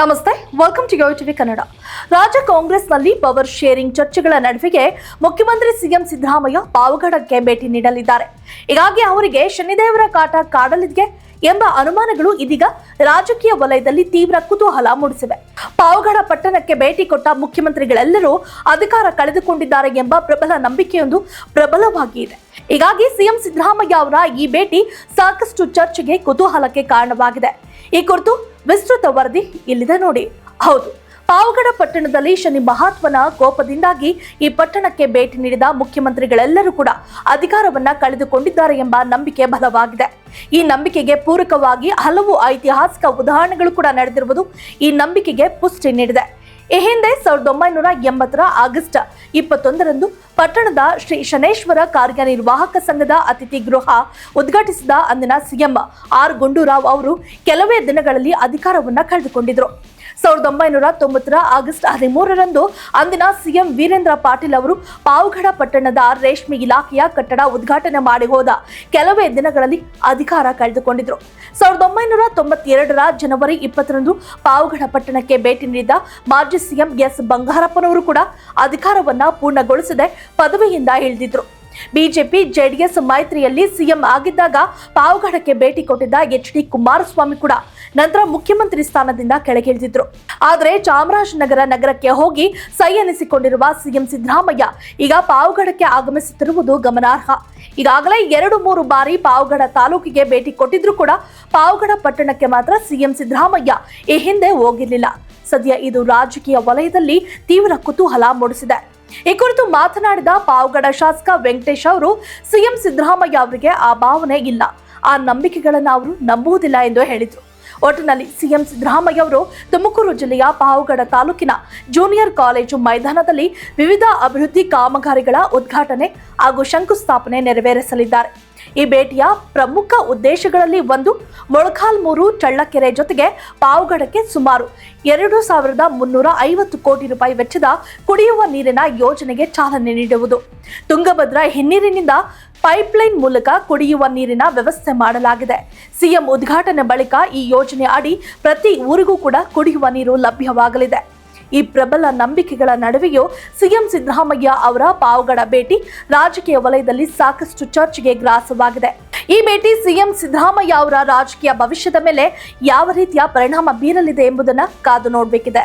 ನಮಸ್ತೆ welcome to Yo TV Kannada ರಾಜ್ಯ ಕಾಂಗ್ರೆಸ್ನಲ್ಲಿ ಪವರ್ ಶೇರಿಂಗ್ ಚರ್ಚೆಗಳ ನಡುವೆಗೆ ಮುಖ್ಯಮಂತ್ರಿ ಸಿಎಂ ಸಿದ್ದರಾಮಯ್ಯ ಪಾವಗಡಕ್ಕೆ ಭೇಟಿ ನೀಡಲಿದ್ದಾರೆ. ಹೀಗಾಗಿ ಅವರಿಗೆ ಶನಿದೇವರ ಕಾಟ ಕಾಡಲಿದೆ ಎಂಬ ಅನುಮಾನಗಳು ಇದೀಗ ರಾಜಕೀಯ ವಲಯದಲ್ಲಿ ತೀವ್ರ ಕುತೂಹಲ ಮೂಡಿಸಿವೆ. ಪಾವಗಡ ಪಟ್ಟಣಕ್ಕೆ ಭೇಟಿ ಕೊಟ್ಟ ಮುಖ್ಯಮಂತ್ರಿಗಳೆಲ್ಲರೂ ಅಧಿಕಾರ ಕಳೆದುಕೊಂಡಿದ್ದಾರೆ ಎಂಬ ಪ್ರಬಲ ನಂಬಿಕೆಯೊಂದು ಪ್ರಬಲವಾಗಿ ಇದೆ. ಹೀಗಾಗಿ ಸಿಎಂ ಸಿದ್ದರಾಮಯ್ಯ ಅವರ ಈ ಭೇಟಿ ಸಾಕಷ್ಟು ಚರ್ಚೆಗೆ ಕುತೂಹಲಕ್ಕೆ ಕಾರಣವಾಗಿದೆ. ಈ ಕುರಿತು ವಿಸ್ತೃತ ವರದಿ ಇಲ್ಲಿದೆ ನೋಡಿ. ಹೌದು, ಪಾವಗಡ ಪಟ್ಟಣದಲ್ಲಿ ಶನಿ ಮಹಾತ್ಮನ ಕೋಪದಿಂದಾಗಿ ಈ ಪಟ್ಟಣಕ್ಕೆ ಭೇಟಿ ನೀಡಿದ ಮುಖ್ಯಮಂತ್ರಿಗಳೆಲ್ಲರೂ ಕೂಡ ಅಧಿಕಾರವನ್ನ ಕಳೆದುಕೊಂಡಿದ್ದಾರೆ ಎಂಬ ನಂಬಿಕೆ ಬಲವಾಗಿದೆ. ಈ ನಂಬಿಕೆಗೆ ಪೂರಕವಾಗಿ ಹಲವು ಐತಿಹಾಸಿಕ ಉದಾಹರಣೆಗಳು ಕೂಡ ನಡೆದಿರುವುದು ಈ ನಂಬಿಕೆಗೆ ಪುಷ್ಟಿ ನೀಡಿದೆ. ಈ ಹಿಂದೆ ಸಾವಿರದ ಒಂಬೈನೂರ ಎಂಬತ್ತರ ಆಗಸ್ಟ್ ಇಪ್ಪತ್ತೊಂದರಂದು ಪಟ್ಟಣದ ಶ್ರೀ ಶನೇಶ್ವರ ಕಾರ್ಯನಿರ್ವಾಹಕ ಸಂಘದ ಅತಿಥಿ ಗೃಹ ಉದ್ಘಾಟಿಸಿದ ಅಂದಿನ ಸಿಎಂ ಆರ್ ಗುಂಡೂರಾವ್ ಅವರು ಕೆಲವೇ ದಿನಗಳಲ್ಲಿ ಅಧಿಕಾರವನ್ನು ಕಳೆದುಕೊಂಡಿದ್ರು. ಸಾವಿರದ ಒಂಬೈನೂರ ತೊಂಬತ್ತರ ಆಗಸ್ಟ್ ಹದಿಮೂರರಂದು ಅಂದಿನ ಸಿಎಂ ವೀರೇಂದ್ರ ಪಾಟೀಲ್ ಅವರು ಪಾವಗಡ ಪಟ್ಟಣದ ರೇಷ್ಮೆ ಇಲಾಖೆಯ ಕಟ್ಟಡ ಉದ್ಘಾಟನೆ ಮಾಡಿ ಹೋದ. ಕೆಲವೇ ದಿನಗಳಲ್ಲಿ ಅಧಿಕಾರ ಕಳೆದುಕೊಂಡಿದ್ರು. ಸಾವಿರದ ಒಂಬೈನೂರ ತೊಂಬತ್ತೆರಡರ ಜನವರಿ ಇಪ್ಪತ್ತರಂದು ಪಾವಗಡ ಪಟ್ಟಣಕ್ಕೆ ಭೇಟಿ ನೀಡಿದ ಮಾಜಿ ಸಿಎಂ ಎಸ್ ಬಂಗಾರಪ್ಪನವರು ಕೂಡ ಅಧಿಕಾರವನ್ನ ಪೂರ್ಣಗೊಳಿಸದೆ ಪದವಿಯಿಂದ ಇಳಿದಿದ್ರು. ಬಿಜೆಪಿ ಜೆಡಿಎಸ್ ಮೈತ್ರಿಯಲ್ಲಿ ಸಿಎಂ ಆಗಿದ್ದಾಗ ಪಾವಗಡಕ್ಕೆ ಭೇಟಿ ಕೊಟ್ಟಿದ್ದ ಎಚ್ ಡಿ ಕುಮಾರಸ್ವಾಮಿ ಕೂಡ. ನಂತರ ಮುಖ್ಯಮಂತ್ರಿ ಸ್ಥಾನದಿಂದ ಕೆಳಗಿಳಿದಿದ್ರು. ಆದರೆ ಚಾಮರಾಜನಗರ ನಗರಕ್ಕೆ ಹೋಗಿ ಸೈ ಎನಿಸಿಕೊಂಡಿರುವ ಸಿಎಂ ಸಿದ್ದರಾಮಯ್ಯ ಈಗ ಪಾವಗಡಕ್ಕೆ ಆಗಮಿಸುತ್ತಿರುವುದು ಗಮನಾರ್ಹ. ಈಗಾಗಲೇ ಎರಡು ಮೂರು ಬಾರಿ ಪಾವಗಡ ತಾಲೂಕಿಗೆ ಭೇಟಿ ಕೊಟ್ಟಿದ್ರು ಕೂಡ ಪಾವಗಡ ಪಟ್ಟಣಕ್ಕೆ ಮಾತ್ರ ಸಿಎಂ ಸಿದ್ದರಾಮಯ್ಯ ಈ ಹಿಂದೆ ಹೋಗಿರಲಿಲ್ಲ. ಸದ್ಯ ಇದು ರಾಜಕೀಯ ವಲಯದಲ್ಲಿ ತೀವ್ರ ಕುತೂಹಲ ಮೂಡಿಸಿದೆ. ಈ ಕುರಿತು ಮಾತನಾಡಿದ ಪಾವಗಡ ಶಾಸಕ ವೆಂಕಟೇಶ್ ಅವರು, ಸಿಎಂ ಸಿದ್ದರಾಮಯ್ಯ ಅವರಿಗೆ ಆ ಭಾವನೆ ಇಲ್ಲ. ಆ ನಂಬಿಕೆಗಳನ್ನು ಅವರು ನಂಬುವುದಿಲ್ಲ ಎಂದು ಹೇಳಿದರು. ಒಟ್ಟಿನಲ್ಲಿ ಸಿಎಂ ಸಿದ್ದರಾಮಯ್ಯ ಅವರು ತುಮಕೂರು ಜಿಲ್ಲೆಯ ಪಾವಗಡ ತಾಲೂಕಿನ ಜೂನಿಯರ್ ಕಾಲೇಜು ಮೈದಾನದಲ್ಲಿ ವಿವಿಧ ಅಭಿವೃದ್ಧಿ ಕಾಮಗಾರಿಗಳ ಉದ್ಘಾಟನೆ ಹಾಗೂ ಶಂಕುಸ್ಥಾಪನೆ ನೆರವೇರಿಸಲಿದ್ದಾರೆ. ಈ ಭೇಟಿಯ ಪ್ರಮುಖ ಉದ್ದೇಶಗಳಲ್ಲಿ ಒಂದು, ಮೊಳಕಾಲ್ಮೂರು ಚಳ್ಳಕೆರೆ ಜೊತೆಗೆ ಪಾವಗಡಕ್ಕೆ ಸುಮಾರು ಎರಡು ಸಾವಿರದ ಮುನ್ನೂರ ಐವತ್ತು ಕೋಟಿ ರೂಪಾಯಿ ವೆಚ್ಚದ ಕುಡಿಯುವ ನೀರಿನ ಯೋಜನೆಗೆ ಚಾಲನೆ ನೀಡುವುದು. ತುಂಗಭದ್ರಾ ಹಿನ್ನೀರಿನಿಂದ ಪೈಪ್ಲೈನ್ ಮೂಲಕ ಕುಡಿಯುವ ನೀರಿನ ವ್ಯವಸ್ಥೆ ಮಾಡಲಾಗಿದೆ. ಸಿಎಂ ಉದ್ಘಾಟನೆ ಬಳಿಕ ಈ ಯೋಜನೆ ಅಡಿ ಪ್ರತಿ ಊರಿಗೂ ಕೂಡ ಕುಡಿಯುವ ನೀರು ಲಭ್ಯವಾಗಲಿದೆ. ಈ ಪ್ರಬಲ ನಂಬಿಕೆಗಳ ನಡುವೆಯೂ ಸಿಎಂ ಸಿದ್ದರಾಮಯ್ಯ ಅವರ ಪಾವಗಡ ಭೇಟಿ ರಾಜಕೀಯ ವಲಯದಲ್ಲಿ ಸಾಕಷ್ಟು ಚರ್ಚೆಗೆ ಗ್ರಾಸವಾಗಿದೆ. ಈ ಭೇಟಿ ಸಿಎಂ ಸಿದ್ದರಾಮಯ್ಯ ಅವರ ರಾಜಕೀಯ ಭವಿಷ್ಯದ ಮೇಲೆ ಯಾವ ರೀತಿಯ ಪರಿಣಾಮ ಬೀರಲಿದೆ ಎಂಬುದನ್ನು ಕಾದು ನೋಡಬೇಕಿದೆ.